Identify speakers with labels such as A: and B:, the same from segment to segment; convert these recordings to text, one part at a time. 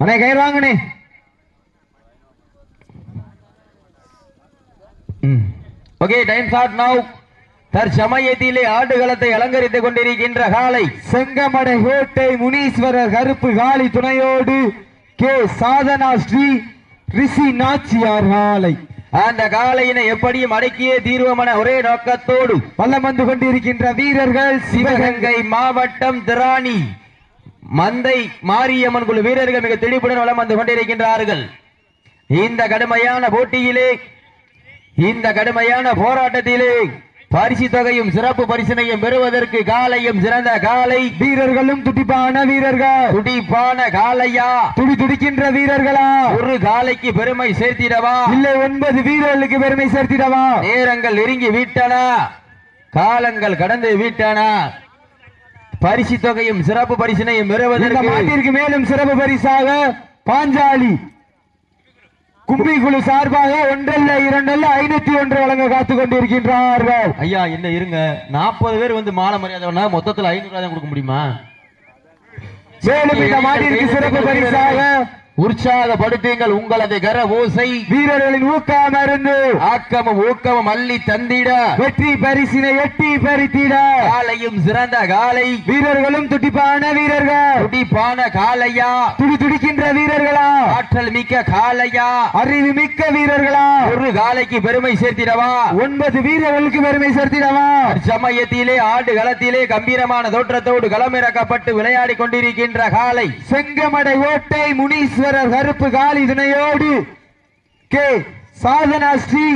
A: அண்ணே கயிறு வாங்கண்ணே
B: ஓகே டைம் ஷாட் நவ் தற்சமயத்திலே ஆடுகளத்தை அலங்கரித்துக் கொண்டிருக்கின்ற காலை
A: செங்கமடை கோட்டை முனீஸ்வரர் கருப்பு காளி துணையோடு கே. சாதனா ஸ்ரீ ரிஷி நாச்சியார் காலை.
B: அந்த காலையினை எப்படியும் அடக்கியே தீர்வமன ஒரே நோக்கத்தோடு
A: வல்லம் வந்து கொண்டிருக்கின்ற வீரர்கள் சிவகங்கை
B: மாவட்டம் திராணி. மந்தை மாரியம்மன் குழு வீரர்கள் மிக தெளிவுடன் வலம் வந்து கொண்டிருக்கின்றார்கள். இந்த கடுமையான போட்டியிலே இந்த கடுமையான போராட்டத்திலே பரிசு தொகையும் சிறப்பு பரிசினையும் பெறுவதற்கு காலையும் சிறந்த காலை
A: வீரர்களும் துடிப்பான வீரர்கள்.
B: துடிப்பான காலையா?
A: துடி துடிக்கின்ற வீரர்களா?
B: ஒரு காலைக்கு பெருமை சேர்த்திடவா?
A: இல்லை ஒன்பது வீரர்களுக்கு பெருமை சேர்த்திடவா?
B: நேரங்கள் நெருங்கி விட்டன. காலங்கள் கடந்து விட்டன. பரிசு தொகையும் சிறப்பு பரிசினையும் பெறுவதற்கு
A: மாட்டிற்கு மேலும் சிறப்பு பரிசாக பாஞ்சாலி கும்பி குழு சார்பாக ஒன்றல்ல இரண்டல்ல ஐநூத்தி ஒன்று வழங்க காத்துக் கொண்டிருக்கின்றார்கள்.
B: ஐயா என்ன இருங்க. நாற்பது பேர் வந்து மாலை மரியாதை மொத்தத்துல ஐநூறு ரூபாய் கொடுக்க முடியுமா?
A: மேலும் இந்த மாட்டிற்கு சிறப்பு பரிசாக
B: உற்சாகப்படுத்துங்கள் உங்களது கர ஓசை
A: வீரர்களின் ஊக்கமருந்து
B: ஆக்கமும் ஊக்கமும் அள்ளி தந்திட.
A: வெற்றி பரிசினை எட்டி பறித்திட.
B: காலையும் சிறந்த காலை.
A: வீரர்களும் துடிப்பான வீரர்கள்.
B: துடிப்பான காலையா.
A: துடி துடிக்கின்ற வீரர்களா.
B: ஆற்றல் மிக்க காலையா.
A: அறிவு மிக்க வீரர்களா.
B: ஒரு காலைக்கு பெருமை சேர்த்திடவா.
A: ஒன்பது வீரர்களுக்கு பெருமை சேர்த்திடவா.
B: சமயத்திலே ஆடு களத்திலே கம்பீரமான தோற்றத்தோடு களமிறக்கப்பட்டு விளையாடி கொண்டிருக்கின்ற காலை.
A: செங்கமடை ஓட்டை முனீஸ்வரர் கருப்பு காளி துணையோடு கே சாதனா ஸ்ரீ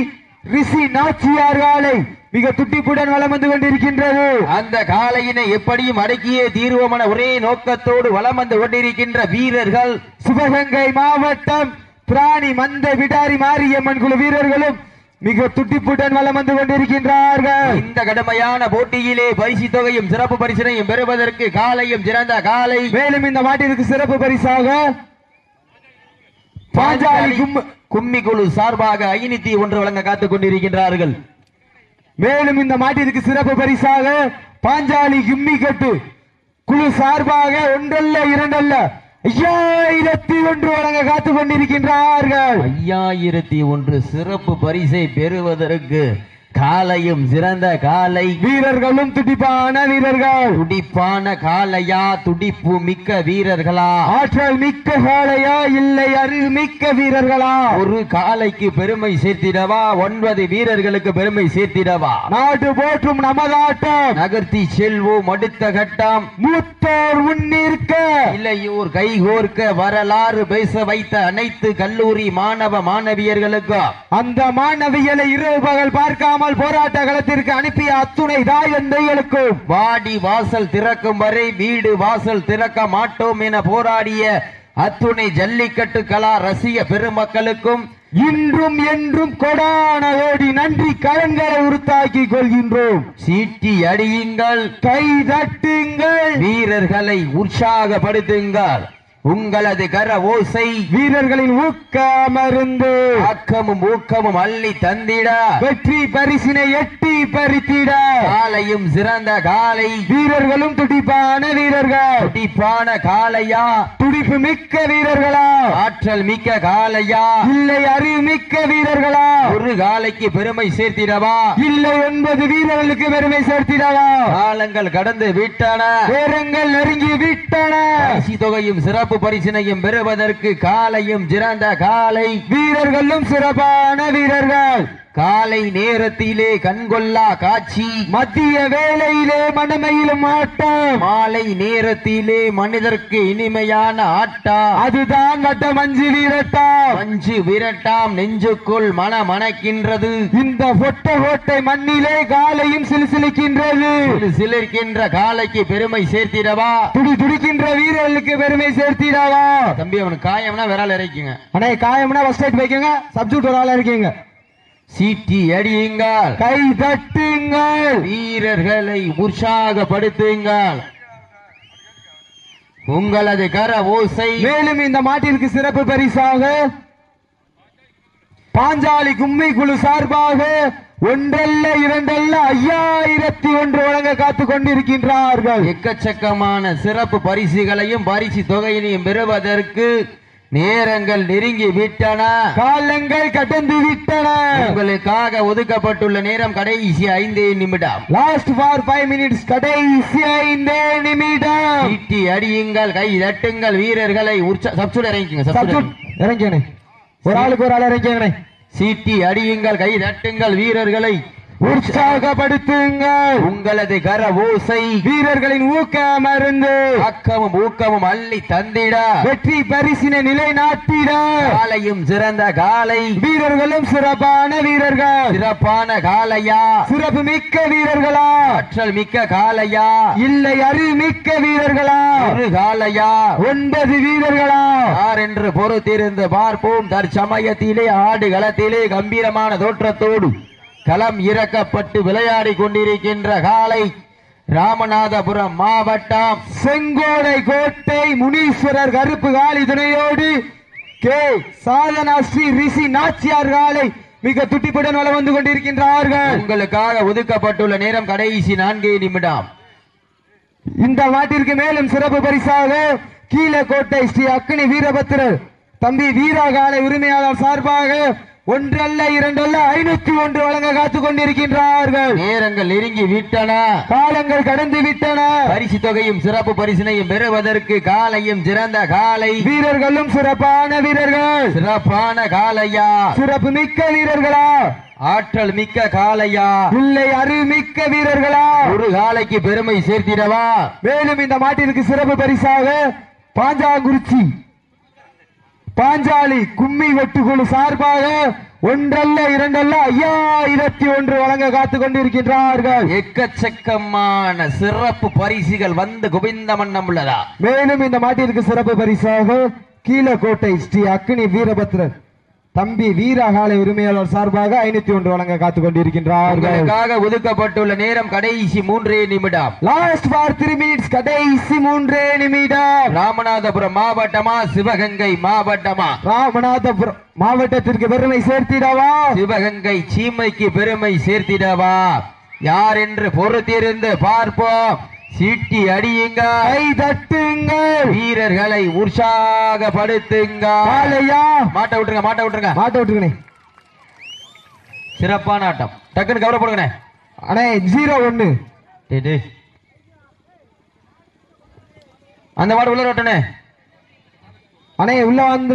A: ரிஷி நாச்சியார் காலை மிக துட்டிப்புடன் வலம் வந்து கொண்டிருக்கின்றது.
B: அந்த காலையினை எப்படியும் அடக்கியே தீர்வமன ஒரே நோக்கத்தோடு வலம் வந்து கொண்டிருக்கின்ற வீரர்கள்
A: சிவகங்கை மாவட்டம் பிராணி மந்த விடாரி மாரியம்மன் குழு வீரர்களும் மிக துட்டிப்புடன் வலம் வந்து கொண்டிருக்கின்றார்கள்.
B: இந்த கடுமையான போட்டியிலே பரிசு தொகையும் சிறப்பு பரிசினையும் பெறுவதற்கு காலையும் சிறந்த காலை
A: மேலும் இந்த மாட்டிற்கு சிறப்பு பரிசாக பாஞ்சாலி கும்ம
B: குழு சார்பாக ஐநூத்தி ஒன்று வழங்க காத்துக் கொண்டிருக்கின்றார்கள்.
A: மேலும் இந்த மாட்டிற்கு சிறப்பு பரிசாக பாஞ்சாலி கும்மி கட்டு குழு சார்பாக ஒன்றல்ல இரண்டல்ல ஐயாயிரத்தி ஒன்று வழங்க காத்துக் கொண்டிருக்கின்றார்கள்.
B: ஐயாயிரத்தி ஒன்று சிறப்பு பரிசை பெறுவதற்கு காலையும் சிறந்த காலை.
A: வீரர்களும் துடிப்பான வீரர்கள்.
B: துடிப்பான காலையா? துடிப்பு மிக்க வீரர்களா?
A: ஆற்றல் மிக்க காளையா இல்லை அறிவு மிக்க வீரர்களா?
B: ஒரு காலைக்கு பெருமை சேர்த்திடவா? ஒன்பது வீரர்களுக்கு பெருமை சேர்த்திடவா?
A: நாடு போற்றும் நமதாட்டம்
B: நகர்த்தி செல்வோம் அடுத்த கட்டம்.
A: மூத்தோர் முன்னிற்க.
B: இளையோர் கைகோர்க்க வரலாறு பேச வைத்த அனைத்து கல்லூரி மாணவ மாணவியர்களுக்கும்.
A: அந்த மாணவியலை இரவு பகல் பார்க்காமல் போராட்ட களத்திற்கு அனுப்பிய அத்துணை தாய் தந்தைகளுக்கும்
B: வாடி வாசல் திறக்கும் வரை வீடு வாசல் திறக்க மாட்டோம் என போராடிய அத்துணை ஜல்லிக்கட்டு கலா ரசிக பெருமக்களுக்கும்
A: இன்றும் என்றும் கொடான ஓடி நன்றி கரங்களை உருத்தாக்கிக் கொள்கின்றோம்.
B: சீட்டி அடியுங்கள்.
A: கை தட்டுங்கள்.
B: வீரர்களை உற்சாகப்படுத்துங்கள். உங்களது கர ஓசை
A: வீரர்களின் ஊக்கமருந்து
B: ஆக்கமும் ஊக்கமும் அள்ளி தந்திட.
A: வெற்றி பரிசினை எட்டி பறித்திட.
B: காலையும் சிறந்த காலை.
A: வீரர்களும் துடிப்பான வீரர்கள்.
B: துடிப்பான காலையா?
A: துடிப்பு மிக்க வீரர்களா?
B: ஆற்றல் மிக்க காலையா
A: இல்லை அறிவு மிக்க வீரர்களா?
B: ஒரு காலைக்கு பெருமை சேர்த்திடவா?
A: இல்லை ஒன்பது வீரர்களுக்கு பெருமை சேர்த்திடவா?
B: காலங்கள் கடந்து விட்டன.
A: நேரங்கள் நெருங்கி விட்டன.
B: பரிசு தொகையும் சிறப்பு பரிசினையும் பெறுவதற்கு காலையும் சிறந்த காலை
A: வீரர்களும் சிறப்பான வீரர்கள்.
B: காலை நேரத்திலே கண்கொள்ளா காட்சி.
A: மத்திய வேளையிலே மனமையிலும் ஆட்டம்.
B: மாலை நேரத்திலே மனிதர்க்கு இனிமையான ஆட்டா
A: அதுதான் வட்ட மஞ்சு வீரட்டா
B: மஞ்சு விரட்டாம் நெஞ்சுக்குள் மன மணக்கின்றது
A: இந்த பொட்ட கோட்டை மண்ணிலே காலையும் சிலுசிலுக்கின்றது.
B: சிலிர்க்கின்ற காலைக்கு பெருமை சேர்த்திடவா?
A: துடி துடிக்கின்ற வீரர்களுக்கு பெருமை சேர்த்திடவா?
B: தம்பி அவனுக்கு காயம்னா விரால் இறைக்குங்க.
A: அண்ணே காயம்னா ஃபர்ஸ்ட் எய்ட் வைக்கங்க சப்ஜூட் ஒரு ஆளா இருக்கீங்க.
B: சீட்டி அடியுங்கள்.
A: கை தட்டுங்கள்.
B: வீரர்களை உற்சாகப்படுத்துங்கள். உங்களது கர ஓசை
A: மேலும் இந்த மாட்டிற்கு சிறப்பு பரிசாக பாஞ்சாலி கும்மி குழு சார்பாக ஒன்றல்ல இரண்டல்ல ஐயாயிரத்தி ஒன்று வழங்க காத்துக் கொண்டிருக்கின்றார்கள்.
B: எக்கச்சக்கமான சிறப்பு பரிசுகளையும் பரிசு தொகையினையும் பெறுவதற்கு நேரங்கள் நெருங்கி விட்டன.
A: காலங்கள் கடந்து விட்டன.
B: உங்களுக்காக ஒதுக்கப்பட்டுள்ள நேரம் கடைசி ஐந்தே நிமிடம்.
A: லாஸ்ட் ஃபார் ஃபைவ் மினிட்ஸ் கடைசி ஐந்தே நிமிடம்.
B: ஈட்டி அடியுங்கள் கை தட்டுங்கள் வீரர்களை உற்சா சப்சுட் இறங்கிக்கங்க
A: ஒரு ஆளுக்கு ஒரு ஆள் இறங்கியனே
B: சீட்டி அடியுங்கள் கை தட்டுங்கள் வீரர்களை
A: உற்சாகப்படுத்துங்கள்.
B: உங்களது கர ஓசை
A: வீரர்களின் ஊக்க மருந்து
B: ஆக்கமும் ஊக்கமும் அள்ளி தந்திட.
A: வெற்றி பரிசினை நிலைநாட்டிட.
B: காலையும் சிறந்த காலை.
A: வீரர்களும் சிறப்பான வீரர்கள்.
B: சிறப்பான காலையா?
A: சிறப்பு மிக்க வீரர்களா?
B: ஆற்றல் மிக்க காலையா?
A: இல்லை அறிமிக்க வீரர்களா?
B: ஒரு காலையா?
A: ஒன்பது வீரர்களா?
B: யார் என்று பொறுத்திருந்து பார்ப்போம். தற்சமயத்திலே ஆடு களத்திலே கம்பீரமான தோற்றத்தோடு. களம் இறக்கப்பட்டு விளையாடி கொண்டிருக்கின்ற காலை ராமநாதபுரம் மாவட்டம்
A: செங்கோடை கோட்டை முனீஸ்வரர் கருப்பு காலி துணையோடு கே சாதனா ஸ்ரீ ரிஷி நாச்சியார் காலை மிக துட்டிப்புடன் வள வந்து கொண்டிருக்கின்றார்கள்.
B: உங்களுக்காக ஒதுக்கப்பட்டுள்ள நேரம் கடைசி நான்கே நிமிடம்.
A: இந்த மாட்டிற்கு மேலும் சிறப்பு பரிசாக கீழக்கோட்டை ஸ்ரீ அக்னி வீரபத்திரர் தம்பி வீரா காலை உரிமையாளர் சார்பாக ஒன்றல்ல இரண்டல்ல ஐநூத்தி ஒன்று வழங்க காத்துக் கொண்டிருக்கின்றார்கள்.
B: நேரங்கள் நெருங்கி விட்டன.
A: காலங்கள் கடந்து விட்டன.
B: பரிசு தொகையும் சிறப்பு பரிசினையும் பெறுவதற்கு காலையும் சிறந்த காலை.
A: வீரர்களும் சிறப்பான வீரர்கள்.
B: சிறப்பான காலையா?
A: சிறப்பு மிக்க வீரர்களா?
B: ஆற்றல் மிக்க காலையா?
A: இல்லை அறிமிக்க வீரர்களா?
B: ஒரு காலைக்கு பெருமை சேர்த்திடவா?
A: மேலும் இந்த மாட்டிற்கு சிறப்பு பரிசாக பாஞ்சாங்குறிச்சி பாஞ்சாலி கும்மி வெட்டுக்குழு சார்பாக ஒன்றல்ல இரண்டல்ல ஐயாயிரத்தி ஒன்று வழங்க காத்துக் கொண்டிருக்கின்றார்கள்.
B: எக்கச்சக்கமான சிறப்பு பரிசுகள் வந்து குவிந்த மன்னம் உள்ளதா?
A: மேலும் இந்த மாட்டிற்கு சிறப்பு பரிசாக கீழக்கோட்டை ஸ்ரீ அக்னி வீரபத்ரன் தம்பி வீரகாலை உரிமையாளர் சார்பாக ஐநூத்தி ஒன்று வழங்க காத்துக் கொண்டிருக்கின்றார்கள்
B: உங்களுக்காக ஒதுக்கப்பட்டுள்ள நேரம் கடைசி மூன்றே நிமிடம்.
A: லாஸ்ட் ஃபார் த்ரீ மினிட்ஸ் கடைசி மூன்றே நிமிடம்.
B: ராமநாதபுரம் மாவட்டமா சிவகங்கை மாவட்டமா?
A: ராமநாதபுரம் மாவட்டத்திற்கு பெருமை சேர்த்திடவா?
B: சிவகங்கை சீமைக்கு பெருமை சேர்த்திடவா? யார் என்று பொறுத்திருந்து பார்ப்போம். சீட்டி அடியுங்க
A: கை தட்டுங்கள்.
B: வீரர்களை உற்சாகப்படுத்துங்க மாட்ட விட்டுருங்க மாட்ட விட்டுருங்க.
A: மாட்ட விட்டுருக்கணே
B: சிறப்பான ஆட்டம். டக்குன்னு கவலைப்படுங்கண்ணே
A: அண்ணே ஜீரோ
B: டேய். அந்த மாடு உள்ள ஓட்டனே
A: அண்ணே உள்ள வந்து